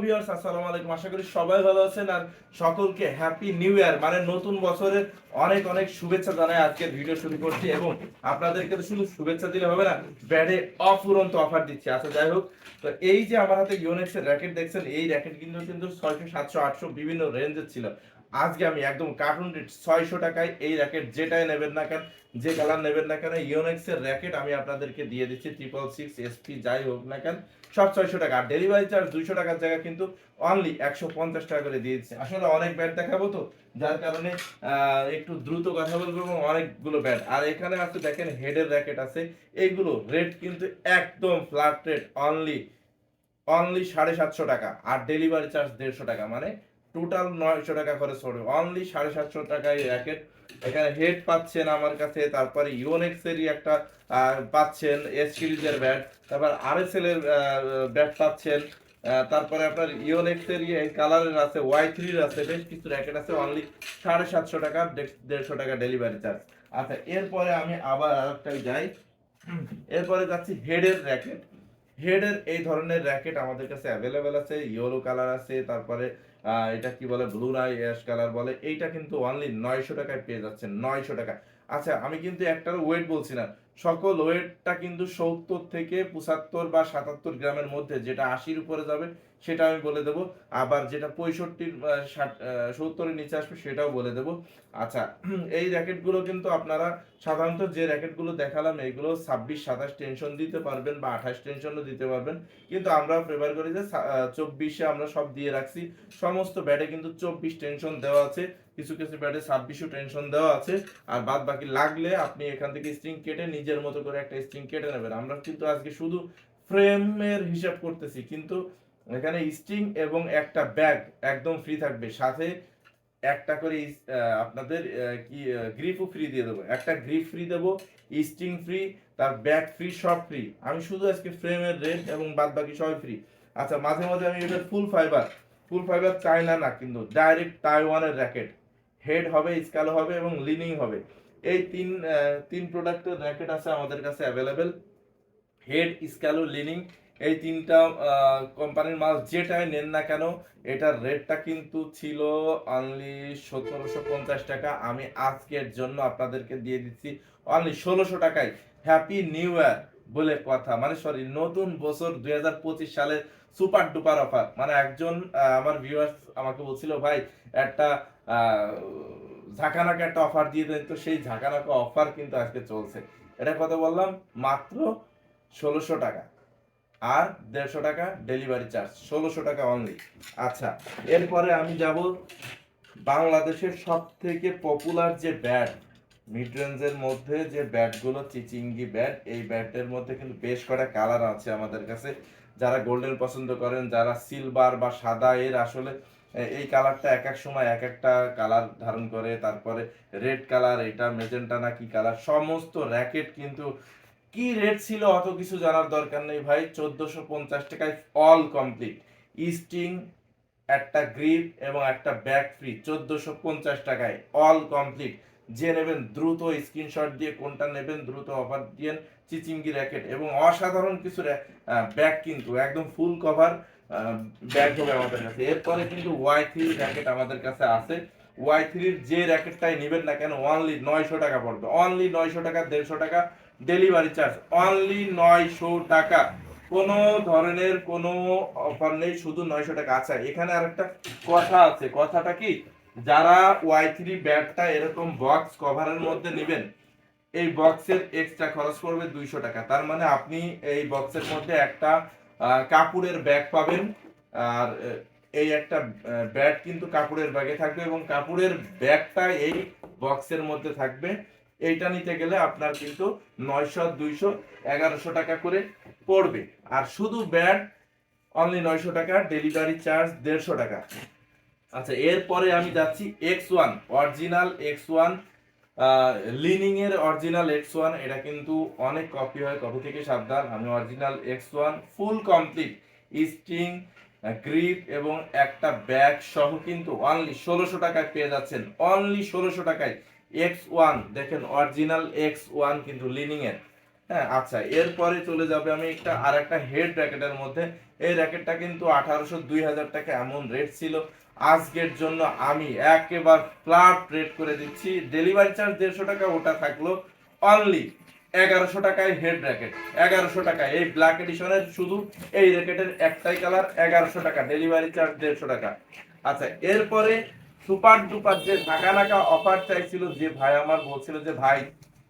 Viewers আসসালামু আলাইকুম। আশা করি সবাই ভালো আছেন আর সকলকে হ্যাপি নিউ ইয়ার মানে নতুন বছরের অনেক অনেক শুভেচ্ছা জানাই আজকের ভিডিও শুরু করছি এবং আপনাদেরকে তো শুধু শুভেচ্ছা দিলে হবে না, ব্যাডে অফুরন্ত অফার দিচ্ছি। আচ্ছা যাই হোক, তো এই যে আমার হাতে ইউনেক্সের র্যাকেট দেখছেন, এই র্যাকেট কিন্তু কিন্তু ছয়শো, সাতশো, আটশো বিভিন্ন রেঞ্জের ছিল। আজকে আমি একদম কার্টুন রেট ছয়শো টাকায় এই র্যাকেট যেটাই নেবেন না কেন, যে কালার নেবেন না কেন ইউনেক্স এর র্যাকেট আমি আপনাদেরকে দিয়ে দিচ্ছি ট্রিপল সিক্স এসপি যাই হোক না কেন, সব ছয়শো টাকা। আর ডেলিভারি চার্জ দুইশো টাকার জায়গা কিন্তু অনলি একশো পঞ্চাশ টাকা করে দিয়ে দিচ্ছে। আসলে অনেক ব্যাট দেখাবো তো, যার কারণে একটু দ্রুত কথা বলব এবং অনেকগুলো ব্যাট আর এখানে আছে দেখেন হেডের র্যাকেট আছে, এইগুলো রেট কিন্তু একদম ফ্ল্যাট রেট অনলি অনলি সাড়ে সাতশো টাকা। আর ডেলিভারি চার্জ দেড়শো টাকা মানে টোটাল নয়শো টাকা খরচ পড়বে অনলি সাড়ে সাতশো টাকায় র্যাকেট এখানে হেড পাচ্ছেন আমার কাছে, তারপরে ইউনেক্স এরই একটা পাচ্ছেন এস সিরিজের ব্যাট তারপর আর এস এল এর ব্যাট পাচ্ছেন। তারপরে আপনার ইউনেক্স এর এই কালারের আছে ওয়াই থ্রির আছে। বেশ কিছু র্যাকেট আছে অনলি সাড়ে সাতশো টাকা দেড়শো টাকা ডেলিভারি চার্জ আচ্ছা এরপরে আমি আবার আরেকটাই যাই। এরপরে যাচ্ছি হেডের র্যাকেট হেডের এই ধরনের র্যাকেট আমাদের কাছে অ্যাভেলেবেল আছে ইয়েলো কালার আছে, তারপরে এটা কি বলে? ব্লু রাই অ্যাশ কালার বলে। এইটা কিন্তু অনলি নয়শো টাকায় পেয়ে যাচ্ছে নয়শো টাকা আচ্ছা আমি কিন্তু একটার ওয়েট বলছি না। সকল ওয়েটটা কিন্তু সত্তর থেকে পঁচাত্তর বা সাতাত্তর গ্রামের মধ্যে যেটা আশির উপরে যাবে, সেটা আমি বলে দেবো। আবার যেটা পঁয়ষট্টির ষাট সত্তরের নিচে আসবে, সেটাও বলে দেবো। আচ্ছা এই র্যাকেটগুলো কিন্তু আপনারা সাধারণত যে র্যাকেটগুলো দেখালাম, এগুলো ছাব্বিশ, সাতাশ টেনশন দিতে পারবেন বা আঠাশ টেনশনও দিতে পারবেন। কিন্তু আমরা প্রেফার করি যে চব্বিশে আমরা সব দিয়ে রাখছি। সমস্ত ব্যাটে কিন্তু চব্বিশ টেনশন দেওয়া আছে, কিছু কিছু ব্যাটে ছাব্বিশও টেনশন দেওয়া আছে। আর বাদ বাকি লাগলে আপনি এখান থেকে স্ট্রিং কেটে নিজের মতো করে একটা স্ট্রিং কেটে নেবেন। আমরা কিন্তু আজকে শুধু ফ্রেমের হিসাব করতেছি, কিন্তু এখানে স্ট্রিং এবং একটা ব্যাগ একদম ফ্রি থাকবে। সাথে একটা করে আপনাদের কি গ্রিপও ফ্রি দিয়ে দেবো। একটা গ্রিপ ফ্রি দেবো স্ট্রিং ফ্রি তার ব্যাগ ফ্রি সব ফ্রি আমি শুধু আজকে ফ্রেমের রেট এবং বাদ বাকি সবই ফ্রি আচ্ছা মাঝে মাঝে আমি এটা full fibre full fibre China না কিন্তু ডাইরেক্ট তাইওয়ানের র্যাকেট হেড হবে স্কালো হবে এবং লিনিং হবে। এই তিন তিন প্রোডাক্টের র্যাকেট আছে আমাদের কাছে অ্যাভেলেবেল হেড স্ক্যালো লিনিং এই তিনটা কোম্পানির মাল যেটাই নেন না কেন, এটার রেটটা কিন্তু ছিল অনলি সতেরোশো পঞ্চাশ টাকা। আমি আজকের জন্য আপনাদেরকে দিয়ে দিচ্ছি অনলি ষোলোশো টাকায়। হ্যাপি নিউ ইয়ার বলে কথা। মানে সরি নতুন বছর দুই হাজার পঁচিশ সালের সুপার ডুপার অফার মানে একজন আমার ভিউয়ার্স আমাকে বলছিল, ভাই, একটা ঝাঁকানাকা একটা অফার দিয়ে দেন। তো সেই ঝাঁকানাকা অফার কিন্তু আজকে চলছে। এটা কত বললাম? মাত্র ষোলোশো টাকা। আর দেড়শো টাকা ডেলিভারি চার্জ ষোলোশো টাকা অনলি আচ্ছা এরপরে আমি যাব বাংলাদেশের সব থেকে পপুলার যে ব্যাট মিড রেঞ্জের মধ্যে যে ব্যাটগুলো, চিচিঙ্গি ব্যাট, এই ব্যাটের মধ্যে কিন্তু বেশ কটা কালার আছে আমাদের কাছে। যারা গোল্ডেন পছন্দ করেন, যারা সিলভার বা সাদা, এর আসলে এই কালারটা এক এক সময় এক একটা কালার ধারণ করে, তারপরে রেড কালার, এটা মেজেন্টা না কি কালার, সমস্ত র্যাকেট কিন্তু কি রেট ছিল অত কিছু জানার দরকার নেই ভাই, চোদ্দশো পঞ্চাশ টাকায় অল কমপ্লিট স্টিং একটা গ্রিপ এবং একটা ব্যাক ফ্রি চোদ্দশো পঞ্চাশ টাকায় অল কমপ্লিট যে নেবেন দ্রুত স্ক্রিনশট দিয়ে কোনটা নেবেন, দ্রুত অফার দিয়েন চিচিঙ্গি র্যাকেট এবং অসাধারণ কিছু ব্যাগ কিন্তু, একদম ফুল কভার ব্যাগ হবে আমাদের কাছে। এরপরে কিন্তু ওয়াই থ্রি র্যাকেট আমাদের কাছে আছে। ওয়াই থ্রির যে র্যাকেটটাই নেবেন না কেন অনলি নয়শো টাকা পড়বে। অনলি নয়শো টাকা, দেড়শো টাকা ডেলিভারি চার্জ অনলি নয়শো টাকা। কোনো ধরনের কোনো অফার নেই, শুধু নয়শো টাকা। আচ্ছা এখানে আরেকটা কথা আছে। কথাটা কি? যারা ওয়াই থ্রি ব্যাগটা এরকম বক্স কভারের মধ্যে নেবেন, এই বক্সের এক্সট্রা খরচ পড়বে দুইশো টাকা। তার মানে আপনি এই বক্সের মধ্যে একটা কাপড়ের ব্যাগ পাবেন। আর এই একটা ব্যাগ কিন্তু কাপড়ের ব্যাগে থাকবে এবং কাপড়ের ব্যাগটা এই বক্সের মধ্যে থাকবে। এইটা নিতে গেলে আপনার কিন্তু নয়শো, দুইশো, এগারোশো টাকা করে পড়বে। আর শুধু ব্যাগ অনলি নয়শো টাকা ডেলিভারি চার্জ দেড়শো টাকা। আচ্ছা এরপরে আমি যাচ্ছি X one original X one Li Ning এর অরিজিনাল এক্স ওয়ান এটা কিন্তু অনেক কপি হয়। কপি থেকে সাবধান। আমি original X one full complete string grip এবং একটা ব্যাগ সহ কিন্তু অনলি ষোলোশো টাকায় পেয়ে যাচ্ছেন। অনলি ষোলোশো টাকায়। এক্স ওয়ান দেখেন অরিজিনাল এক্স ওয়ান কিন্তু লিনিং এর। হ্যাঁ আচ্ছা এরপরে চলে যাবে আমি একটা আর একটা হেড র্যাকেটের মধ্যে। এই র্যাকেটটা কিন্তু আঠারোশো দুই হাজার টাকা এমন রেট ছিল। আজকের জন্য আমি একেবারে ফ্ল্যাট রেট করে দিচ্ছি। ডেলিভারি চার্জ দেড়শো টাকা ওটা থাকল অনলি এগারোশো টাকায় হেড র্যাকেট এগারোশো টাকা এই ব্ল্যাক এডিশনের শুধু এই র্যাকেটের একটাই কালার এগারোশো টাকা ডেলিভারি চার্জ দেড়শো টাকা। আচ্ছা এরপরে সুপার ডুপার যে ঢাকা নাকা অফার চাইছিল যে ভাই আমার বলছিল যে ভাই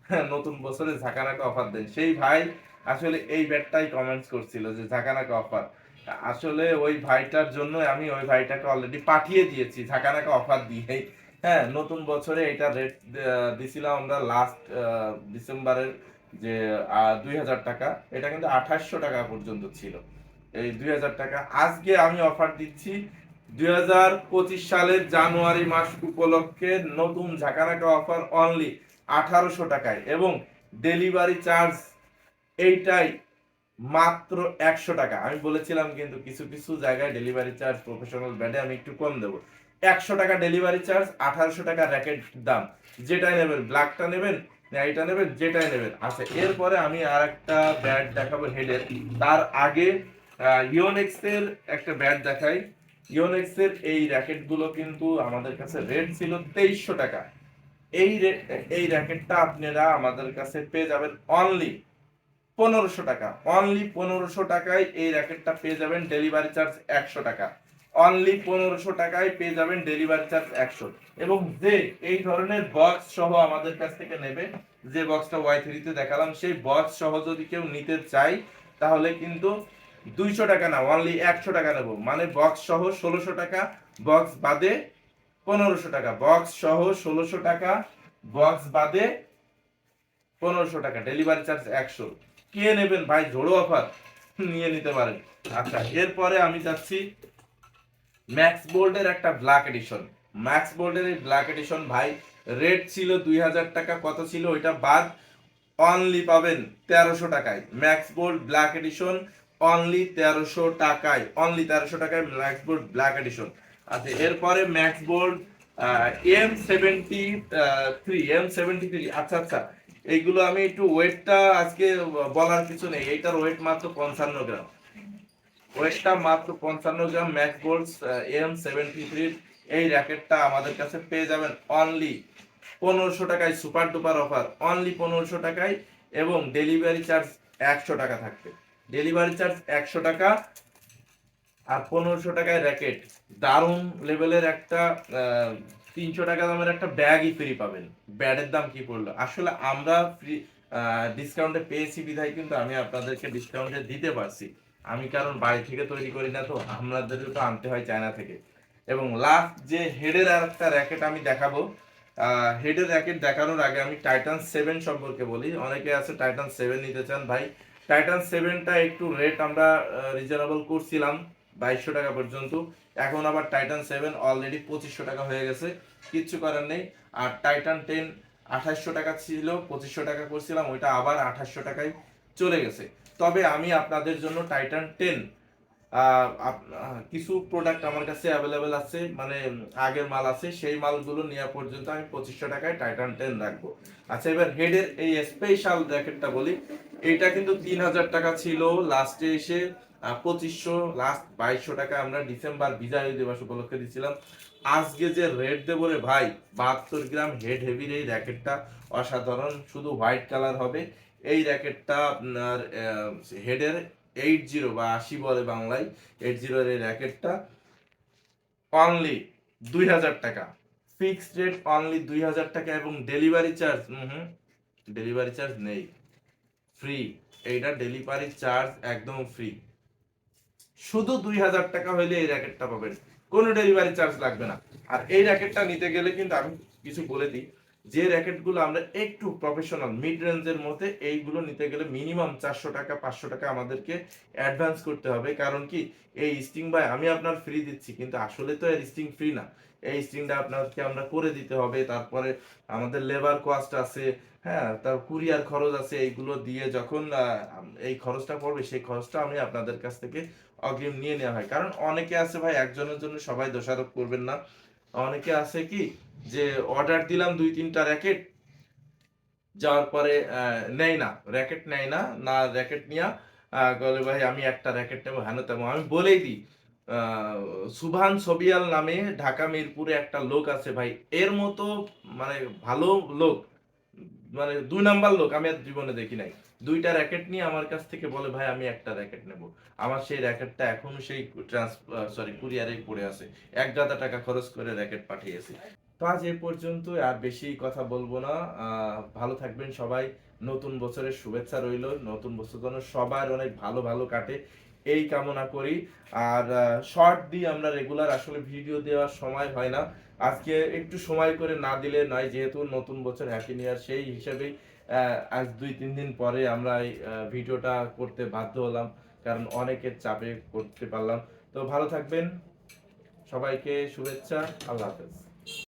হ্যাঁ, নতুন বছরে ঝাঁকা নাকা অফার দেন। সেই ভাই আসলে এই ব্যাটটাই কমেন্টস করছিল যে ঝাঁকা নাকা অফার আসলে ওই ভাইটার জন্য আমি ওই ভাইটাকে অলরেডি পাঠিয়ে দিয়েছি ঝাঁকা নাকা অফার দিয়েই হ্যাঁ নতুন বছরে এটা রেট দিছিলাম আমরা লাস্ট ডিসেম্বরের যে দুই হাজার টাকা, এটা কিন্তু আঠাশশো টাকা পর্যন্ত ছিল। এই দুই হাজার টাকা আজকে আমি অফার দিচ্ছি দুই হাজার পঁচিশ সালের জানুয়ারি মাস উপলক্ষে নতুন ঝাঁকানাকা অফার অনলি আঠারোশো টাকায় এবং ডেলিভারি চার্জ এইটাই মাত্র একশো টাকা। আমি বলেছিলাম কিন্তু কিছু কিছু জায়গায় ডেলিভারি চার্জ প্রফেশনাল ব্যাডে আমি একটু কম দেবো। একশো টাকা ডেলিভারি চার্জ আঠারোশো টাকা র্যাকেট দাম। যেটাই নেবেন ব্ল্যাকটা নেবেন এইটা নেবেন, যেটাই নেবেন। আচ্ছা এরপরে আমি আর একটা ব্যাট দেখাবো হেডের তার আগে ইওনেক্স এর একটা ব্যাট দেখাই। ইওনেক্স এর এই র্যাকেটগুলো কিন্তু আমাদের কাছে রেট ছিল তেইশশো টাকা। এই এই র্যাকেটটা আপনারা আমাদের কাছে পেয়ে যাবেন অনলি পনেরোশো টাকা। অনলি পনেরোশো টাকায় এই র্যাকেটটা পেয়ে যাবেন ডেলিভারি চার্জ একশো টাকা। অনলি পনেরোশো টাকায় পেয়ে যাবেন ডেলিভারি চার্জ একশো। এবং যে এই ধরনের বক্স সহ আমাদের কাছ থেকে নেবে, যে বক্সটা ওয়াই থ্রিতে দেখালাম, সেই বক্স সহ যদি কেউ নিতে চাই তাহলে কিন্তু দুইশো টাকা না অনলি একশো টাকা নেব। মানে বক্স সহ ষোলোশো টাকা বক্স বাদে পনেরোশো টাকা। বক্স সহ ষোলোশো টাকা বক্স বাদে পনেরোশো টাকা ডেলিভারি চার্জ একশো। কে নেবেন? ভাই ঝোড়ো অফার নিয়ে নিতে পারেন। আচ্ছা এরপরে আমি যাচ্ছি ম্যাক্স বোল্ডের একটা ব্ল্যাক এডিশন ম্যাক্স বোল্ডের এই ব্ল্যাক এডিশন ভাই রেট ছিল দুই হাজার টাকা। কত ছিল? ওইটা বাদ। অনলি পাবেন তেরোশো টাকায়। Max Bold black edition only তেরোশো টাকায়। অনলি তেরোশো টাকায় ম্যাক্স বোল্ড ব্ল্যাক এডিশন আচ্ছা এরপরে Max Bold M seventy three M seventy three আচ্ছা আচ্ছা। এইগুলো আমি একটু ওয়েটটা আজকে বলার কিছু নেই, এইটার ওয়েট মাত্র পঞ্চান্ন গ্রাম। ওয়েটটা মাত্র পঞ্চান্ন gram Max Bold M seventy three, এই র্যাকেটটা আমাদের কাছে পেয়ে যাবেন অনলি পনেরোশো টাকায় সুপার ডুপার অফার অনলি পনেরোশো টাকায় এবং ডেলিভারি চার্জ একশো টাকা থাকবে। ডেলিভারি চার্জ একশো টাকা আর পনেরোশো টাকায় র্যাকেট, দারুণ লেভেলের একটা তিনশো টাকা দামের একটা ব্যাগই ফ্রি পাবেন। ব্যাডের দাম কি পড়ল? আসলে আমরা ফ্রি ডিসকাউন্টে পেয়েছি বিধায়, কিন্তু আমি আপনাদেরকে ডিসকাউন্টে দিতে পারছি। আমি কারণ বাড়ি থেকে তৈরি করি না তো আমাদেরকে তো আনতে হয় চায়না থেকে। এবং লাস্ট যে হেডের আর একটা র্যাকেট আমি দেখাবো হেডের র্যাকেট দেখানোর আগে আমি টাইটান সেভেন সম্পর্কে বলি। অনেকে আছে টাইটান সেভেন নিতে চান ভাই। টাইটান সেভেনটা একটু রেট আমরা রিজনেবল করছিলাম, বাইশশো টাকা পর্যন্ত। এখন আবার টাইটান সেভেন অলরেডি পঁচিশশো টাকা হয়ে গেছে, কিচ্ছু করার নেই। আর টাইটান টেন আঠাশশো টাকা ছিল, পঁচিশশো টাকা করছিলাম, ওইটা আবার আঠাশশো টাকায় চলে গেছে। তবে আমি আপনাদের জন্য টাইটান টেন কিছু প্রোডাক্ট আমার কাছে অ্যাভেলেবেল আছে মানে আগের মাল আছে, সেই মালগুলো নেওয়া পর্যন্ত আমি পঁচিশশো টাকায় টাইটান টেন রাখব। আচ্ছা এবার হেডের এই স্পেশাল জ্যাকেটটা বলি। এইটা কিন্তু তিন হাজার টাকা ছিল লাস্টে এসে পঁচিশশো লাস্ট বাইশশো টাকা আমরা ডিসেম্বর বিজয় দিবস উপলক্ষে দিছিলাম। আজকে যে রেড দেবো রে ভাই, বাহাত্তর গ্রাম হেড হেভির এই র্যাকেটটা অসাধারণ, শুধু হোয়াইট কালার হবে। এই র্যাকেটটা আপনার হেডের এইট জিরো বা আশি বলে বাংলায়। এইট জিরোর এই র্যাকেটটা অনলি দুই হাজার টাকা। ফিক্সড রেট অনলি দুই হাজার টাকা এবং ডেলিভারি চার্জ হুম ডেলিভারি চার্জ নেই। ফ্রি এইটা ডেলিভারি চার্জ একদম ফ্রি শুধু দুই হাজার টাকা হইলে এই র্যাকেটটা পাবেন। কোনো ডেলিভারি চার্জ লাগবে না। আর এই র্যাকেটটা নিতে গেলে কিন্তু আমি কিছু বলে দিই, যে র্যাকেটগুলো আমরা একটু প্রফেশনাল মিড রেঞ্জের মধ্যে এইগুলো নিতে গেলে মিনিমাম চারশো টাকা, পাঁচশো টাকা আমাদেরকে অ্যাডভান্স করতে হবে। কারণ কি? এই স্টিং বাই আমি আপনার ফ্রি দিচ্ছি, কিন্তু আসলে তো এর স্টিং ফ্রি না। এই স্টিংটা আপনাকে আমরা করে দিতে হবে। তারপরে আমাদের লেবার কস্ট আছে হ্যাঁ তার কুরিয়ার খরচ আছে, এইগুলো দিয়ে যখন এই খরচটা পড়বে, সেই খরচটা আমি আপনাদের কাছ থেকে অগ্রিম নিয়ে নেওয়া হয়। কারণ অনেকে আছে ভাই, একজনের জন্য সবাই দোষারোপ করবেন না। অনেকে আছে কি যে অর্ডার দিলাম দুই তিনটা র্যাকেট যাওয়ার পরে নেয় না। র্যাকেট নেয় না না র্যাকেট নিয়া বলে ভাই, আমি একটা র্যাকেট নেব হেন তেমন আমি বলেই দিই সুভান সবিয়াল নামে ঢাকা মিরপুরে একটা লোক আছে ভাই। এর মতো মানে ভালো লোক মানে দুই নাম্বার লোক, আমি আর জীবনে দেখি নাই। দুইটা র্যাকেট নিয়ে আমার কাছ থেকে বলে, ভাই, আমি একটা র্যাকেট নেব। আমার সেই র্যাকেটটা এখনও সেই ট্রান্স সরি কুরিয়ারেই পড়ে আছে। এক গাদা টাকা খরচ করে র্যাকেট পাঠিয়েছি। তো আজ এ পর্যন্ত আর বেশি কথা বলব না। ভালো থাকবেন সবাই। নতুন বছরের শুভেচ্ছা রইল। নতুন বছর যেন সবার অনেক ভালো ভালো কাটে। এই কামনা করি। আর শর্ট দিয়ে আমরা রেগুলার আসলে ভিডিও দেওয়ার সময় হয় না। আজকে একটু সময় করে না দিলে নয়, যেহেতু নতুন বছর হ্যাপি নিউ ইয়ার সেই হিসেবেই আজ দুই, তিন দিন পরে আমরা এই ভিডিওটা করতে বাধ্য হলাম। কারণ অনেকের চাপে করতে পারলাম। তো ভালো থাকবেন। সবাইকে শুভেচ্ছা। আল্লাহ হাফেজ।